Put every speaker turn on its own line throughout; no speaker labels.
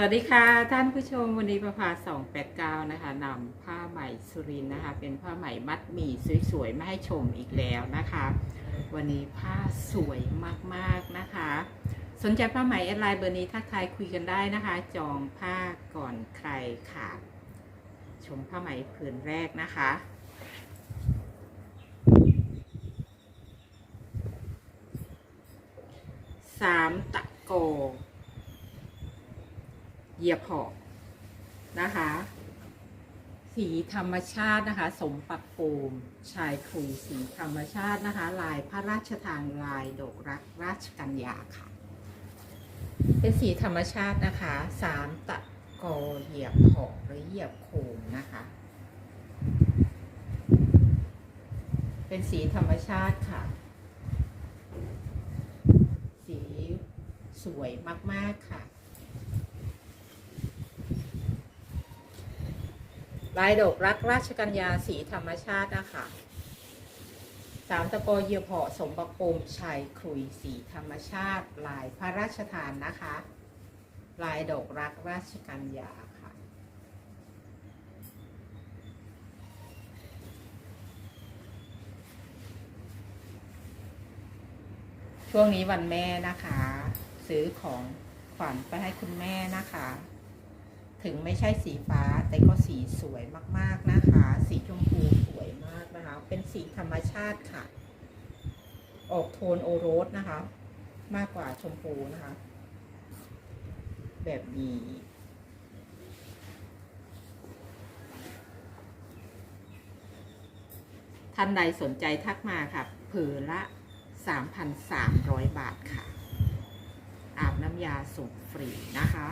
สวัสดีค่ะท่านผู้ชมวันนี้ประภา289นะคะนำผ้าไหมสุรินนะคะ เป็นผ้าไหมมัดหมี่สวยๆมาให้ชมอีกแล้วนะคะ วันนี้ผ้าสวยมากๆนะคะ สนใจผ้าไหมแอดไลน์เบอร์นี้ทักทายคุยกันได้นะคะ จองผ้าก่อนใครค่ะ ชมผ้าไหมผืนแรกนะคะสามตะโก เหยียบหอกนะคะ สีธรรมชาตินะคะ สมปักโปมชายครุยสีธรรมชาตินะคะ ลายพระราชทานลายดอกรักราชกัญญาค่ะ เป็นสีธรรมชาตินะคะสามตะกอเหยียบหอกหรือเหยียบโคมนะคะ เป็นสีธรรมชาติค่ะ สีสวยมาก ๆ ค่ะ ลายดอกรักราชกัญญาสีธรรมชาตินะคะสามตะโกเยียบเหาะสมประโคมชัยครุยสีธรรมชาติ ลายพระราชทานนะคะ ลายดอกรักราชกัญญาค่ะ ช่วงนี้วันแม่นะคะ ซื้อของขวัญไปให้คุณแม่นะคะ ถึงไม่ใช่สีฟ้าแต่ก็สีสวยมากๆนะคะ สีชมพูสวยมากนะคะ เป็นสีธรรมชาติค่ะ ออกโทนโอโรสนะคะ มากกว่าชมพูนะคะ แบบนี้ท่านใดสนใจทักมาค่ะผืนละ 3,300 บาทค่ะ อาบน้ำยาส่งฟรีนะคะ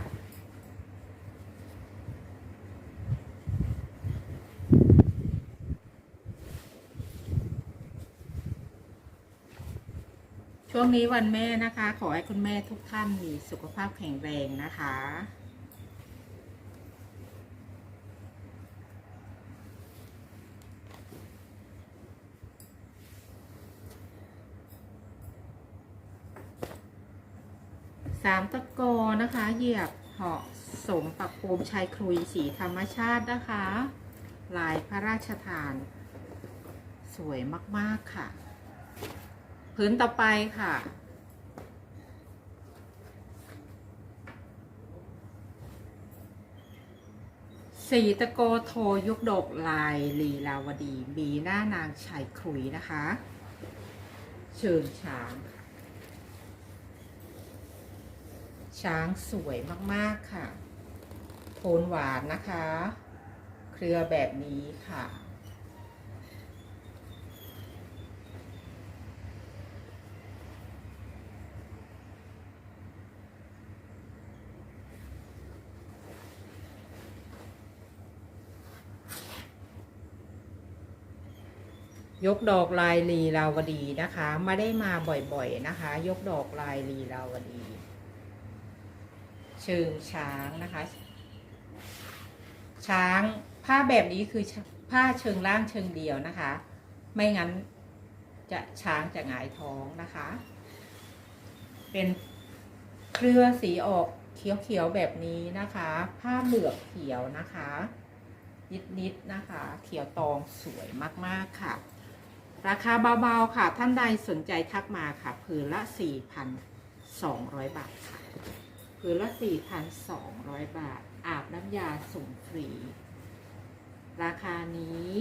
ช่วงนี้วันแม่นะคะ ขอให้คุณแม่ทุกท่านมีสุขภาพแข็งแรงนะคะ สามตะโกนะคะ เหยียบเหาะสมปักโคมชายครุยสีธรรมชาตินะคะ ลายพระราชทาน สวยมาก ๆ ค่ะ พื้นต่อไปค่ะ สีตะโกโทยุกดกลายลีลาวดี มีหน้านางชายครุยนะคะเชิญช้างช้างสวยมากๆค่ะ โทนหวานนะคะ เครือแบบนี้ค่ะ ยกดอกลายลีลาวดีนะคะ ไม่ได้มาบ่อยๆนะคะ ยกดอกลายลีลาวดี เชิงช้างนะคะ ช้างผ้าแบบนี้คือผ้าเชิงล่างเชิงเดียวนะคะ ไม่งั้นจะช้างจะหงายท้องนะคะ เป็นเครือสีออกเขียวๆแบบนี้นะคะ ผ้าเหลือบเขียวนะคะ นิดๆนะคะ เขียวตองสวยมากๆค่ะ ราคาเบาๆค่ะ ท่านใดสนใจทักมาค่ะ ผืนละ 4,200 บาทค่ะ ผืนละ 4,200 บาท อาบน้ำยาส่งฟรี ราคานี้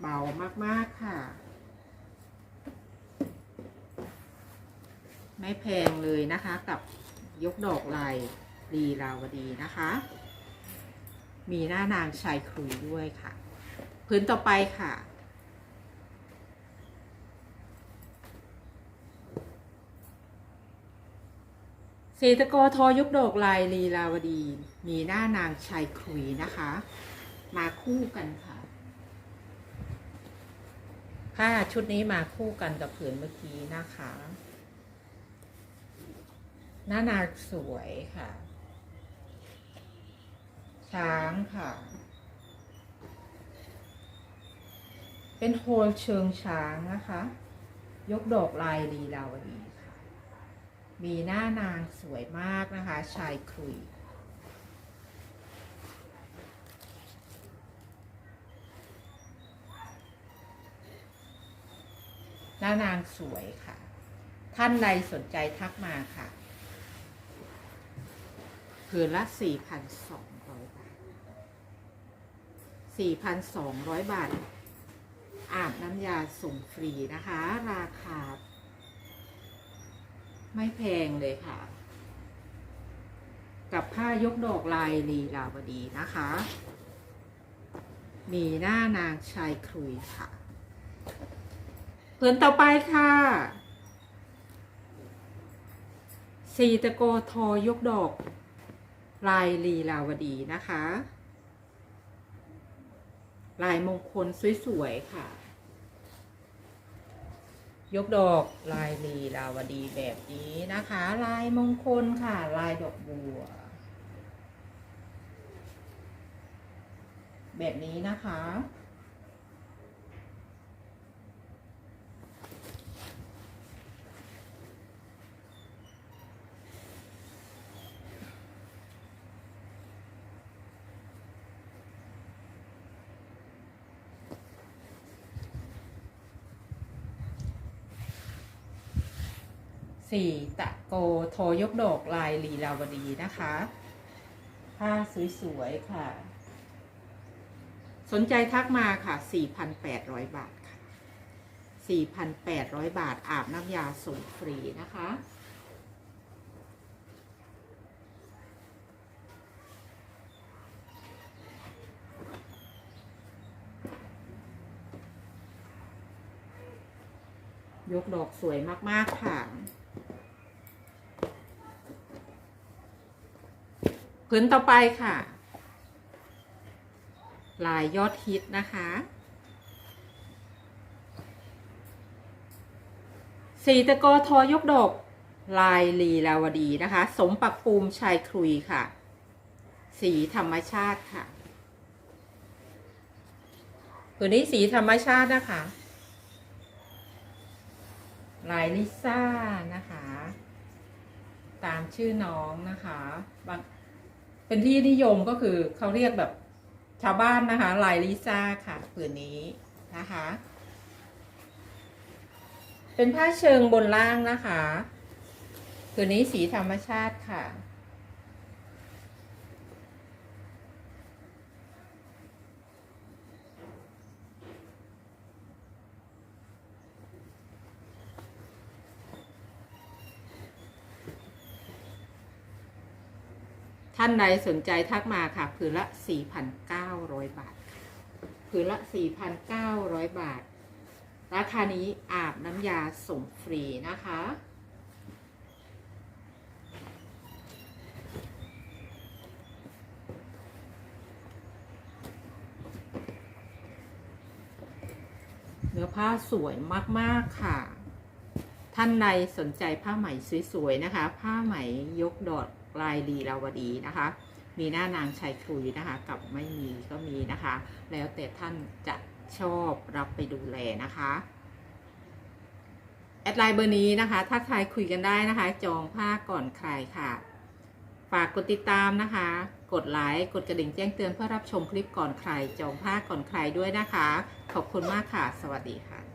เบามากๆค่ะ ไม่แพงเลยนะคะกับยกดอกลายลีลาวดีนะคะ มีหน้านางชายครุยด้วยค่ะ พื้นต่อไปค่ะ เศรษฐกรทอยกดอกลายลีลาวดี มีหน้านางชายคุยนะคะ มาคู่กันค่ะผ้าชุดนี้มาคู่กันกับผืนเมื่อกี้นะคะ หน้านางสวยค่ะ ช้างค่ะ เป็นโฮลเชิงช้างนะคะ ยกดอกลายลีลาวดี มีหน้านางสวยมากนะคะ ชายครุย หน้านางสวยค่ะ ท่านใดสนใจทักมาค่ะผืนละ 4,200 บาท 4,200 บาท อาบน้ำยาส่งฟรีนะคะ ราคา ไม่แพงเลยค่ะ กับผ้ายกดอกลายลีลาวดีนะคะ มีหน้านางชายครุยค่ะผืนต่อไปค่ะสีตะโกทอยกดอกลายลีลาวดีนะคะ ลายมงคลสวย ๆ ค่ะ ยกดอกลายลีลาวดีแบบนี้นะคะ ลายมงคลค่ะ ลายดอกบัว แบบนี้นะคะ สี่ตะโกโทยกดอกลายลีลาวดีนะคะผ้าสวยๆค่ะ สนใจทักมาค่ะ 4,800 บาทค่ะ 4,800 บาทอาบน้ำยาส่งฟรีนะคะยกดอกสวยมาก ๆ ค่ะ ผืนต่อไปค่ะ ลายยอดฮิตนะคะ สีตะกอทอยกดอกลายลีลาวดีนะคะ สมปักภูมิชายครุยค่ะ สีธรรมชาติค่ะผืนนี้สีธรรมชาตินะคะ ลายลิซ่านะคะ ตามชื่อน้องนะคะบาง เป็นที่นิยมก็คือเขาเรียกแบบชาวบ้านนะคะลายลิซ่าค่ะผืนนี้นะคะ เป็นผ้าเชิงบนล่างนะคะผืนนี้สีธรรมชาติค่ะ ท่านใดสนใจทักมาค่ะผืนละ 4,900 บาทค่ะผืนละ 4,900 บาท ราคานี้อาบน้ำยาส่งฟรีนะคะ เนื้อผ้าสวยมาก ๆ ค่ะ ท่านใดสนใจผ้าไหมสวย ๆ นะคะ ผ้าไหมยกดอด ลายลีลาวดีนะคะ มีหน้านางชายคุยนะคะ กับไม่มีก็มีนะคะ แล้วแต่ท่านจะชอบรับไปดูแลนะคะแอดไลน์เบอร์นี้นะคะถ้าใครคุยกันได้นะคะ จองผ้าก่อนใครค่ะ ฝากกดติดตามนะคะ กดไลค์กดกระดิ่งแจ้งเตือนเพื่อรับชมคลิปก่อนใคร จองผ้าก่อนใครด้วยนะคะ ขอบคุณมากค่ะ สวัสดีค่ะ